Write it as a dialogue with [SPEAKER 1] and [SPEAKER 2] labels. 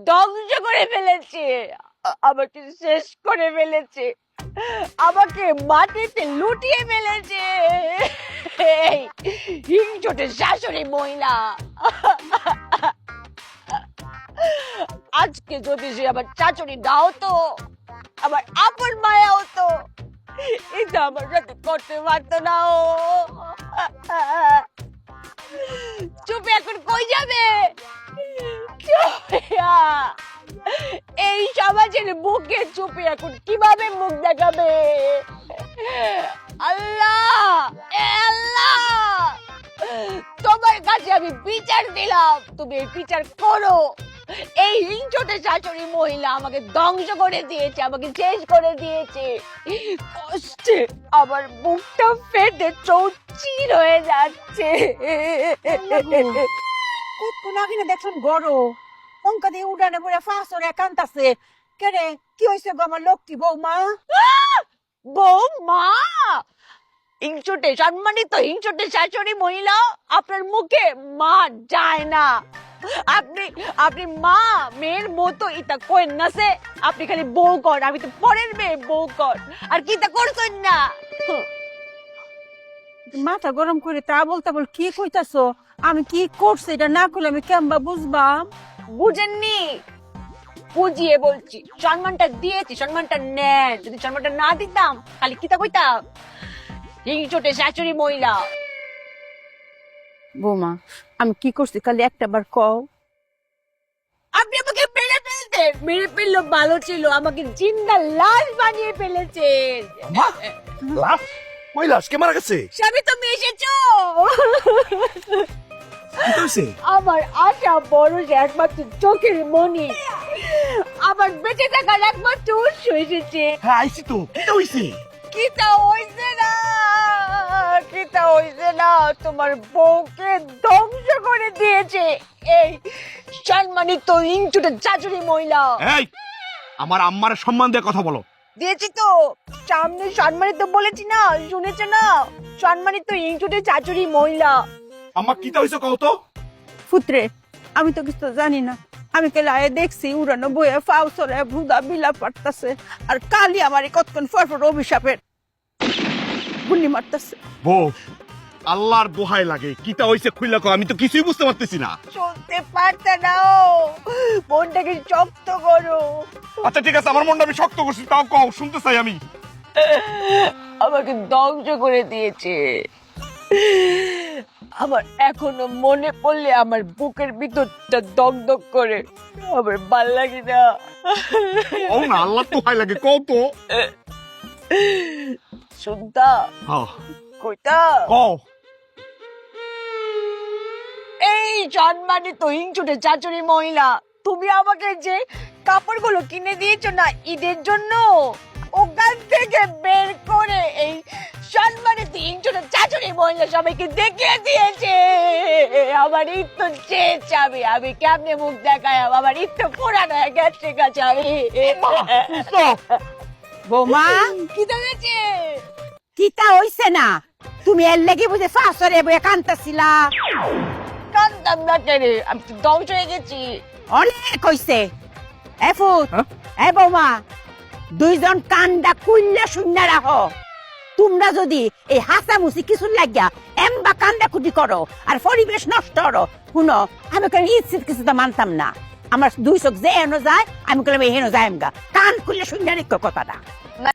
[SPEAKER 1] ধ্বংস করে ফেলেছে। আমাকে শেষ করে ফেলেছে। আমাকে মাটিতে লুটিয়ে ফেলেছে। এই শাশুড়ি মহিলা। আজকে যদি সে আমার চাচুরি না হতো আমার আপন মায়া হতো এটা আমার সাথে করতে পারতো না ও। চুপ এখন কই যাবে? চুপিয়া। এই সমাজের বুকে চুপি এখন কীভাবে মুখ দেখাবে? আল্লাহ আল্লাহ! তোমার কাছে আমি বিচার দিলাম, তুমি এই বিচার করো। এই হিংসটে শাশুড়ি মহিলা আমাকে ধ্বংস করে দিয়েছে, আমাকে শেষ করে দিয়েছে। কষ্টে আমার মুখটা ফেটে চৌচির হয়ে যাচ্ছে।
[SPEAKER 2] আগে না দেখুন গড় অঙ্কা দিয়ে উড়ানে পড়ে ফাঁসরে কান্তাছে কেরে কি হয়েছে গো আমার লক্ষ্মী বৌমা
[SPEAKER 1] বৌমা হিংসটে সম্মানিত হিংসটে শাশুড়ি মহিলা আপনার মুখে মা যায় না আপনি আপনি মা মেয়ের মতো ইতা কই নাসে আপনি খালি বউ কর আমি তো পরের মেয়ে বউ কর আর কি তা করছেন না
[SPEAKER 2] মাথা গরম করে তা বলতে বল কি কইতাছো আমি কি করছি এটা না করলে আমি কেমবা বুঝবাম
[SPEAKER 1] বুঝেননি? বুঝিয়ে বলছি। সম্মানটা দিয়েছি সম্মানটা নেন। যদি সম্মানটা না দিতাম খালি কিতা কইতাম? শাশুড়ি মহিলা।
[SPEAKER 2] বৌমা আমি কি করছি? খালি একটা বার কও।
[SPEAKER 1] আপনি আমাকে মেরে ফেলতেন মেরে ফেলল ভালো ছিল আমাকে জিন্দা লাশ বানিয়ে ফেলেছেন।
[SPEAKER 3] মা লাশ? কই লাশ? কে মারা গেছে?
[SPEAKER 1] স্বামী তুমি এসেছ!
[SPEAKER 3] কি হইছে
[SPEAKER 1] আমার আশা বড় যে একমাত্র চোখের মনি। আমার বেঁচে থাকার একমাত্র উৎস এসেছে।
[SPEAKER 3] হ্যাঁ আইছি তো। কি হইছে?
[SPEAKER 1] কিতা হইছে না? কিতা হইছে না? তোমার বউকে ধ্বংস করে দিয়েছে। এই সম্মানিত ইঞ্চুটা চাচুরি মহিলা।
[SPEAKER 3] এই আমার আম্মার সম্মান দিয়ে কথা বলো।
[SPEAKER 1] দিয়েছি তো। সামনে সম্মানিত বলেছি না শুনেছো না? সম্মানিত ইঞ্চুটে চাচুরি মহিলা।
[SPEAKER 3] আম্মা কি হইছে কও তো?
[SPEAKER 2] ফুত্রে আমি তো কিছু জানি না। আমি কে লায়ে দেখছি উড়ানো বইয়ে ফাউসরে ভুদা বিলা পারতাছে আর কালি আমার কতক্ষণ ফরফর অভিশাপের গুলি মারতাছে।
[SPEAKER 3] বউ আল্লাহর দোহাই লাগে কিতা হইছে খুইলা কও আমি তো কিছুই বুঝতে পারতেছি না।
[SPEAKER 1] চলতে পারতে নাও মনটাকে শক্ত করো।
[SPEAKER 3] আচ্ছা ঠিক আছে আমার মনটা আমি শক্ত করছি তাও কও শুনতে চাই আমি।
[SPEAKER 1] আমাকে ধ্বংস করে দিয়েছে। আমার এখনও মনে পড়লে আমার বুকের ভিতরটা দগ দগ করে। আমার ভালো লাগে না।
[SPEAKER 3] কও না আল্লাহর দোহাই লাগে কও তো।
[SPEAKER 1] শুনতা
[SPEAKER 3] হ্যাঁ।
[SPEAKER 1] কইতা?
[SPEAKER 3] কও।
[SPEAKER 1] এই সম্মানিত হিংচুটে চাচুরি মহিলা তুমি আমাকে যে কাপড়গুলো কিনে দিয়েছ না ঈদের জন্য? মহিলা সবাইকে দেখিয়ে দিয়েছে। আমার ঈদ তো শেষ যাবে আমি কেমনে মুখ দেখায়? আমার ঈদ তো পুরানো হয়ে গেছে গেছে আমি
[SPEAKER 2] বৌমা।
[SPEAKER 1] কি হয়েছে
[SPEAKER 2] কিতা হইছে না? তুমি এর লেগে বুঝে ফাঁসরে বইয়ে কান্তাছিলা।
[SPEAKER 1] কান্দাম না কেন আমি তো ধ্বংস হয়ে গেছি।
[SPEAKER 2] অনেক হইছে। এ ফুট
[SPEAKER 3] হ্যাঁ?
[SPEAKER 2] এ বৌমা দুইজন কান্দা কুইল্লা শূন্য রাখো তোমরা যদি এই হাসামুসি কিছু লাগিয়া এম্বা কান্দা কুটি করো আর পরিবেশ নষ্ট করো, শুনো, আমি কেন ইচ্ছিত কিছু তো মানতাম না। আমার দুই চোখ যে হেন যায়, আমি কেন হেন যায় কান খুললে শুনে কথাটা।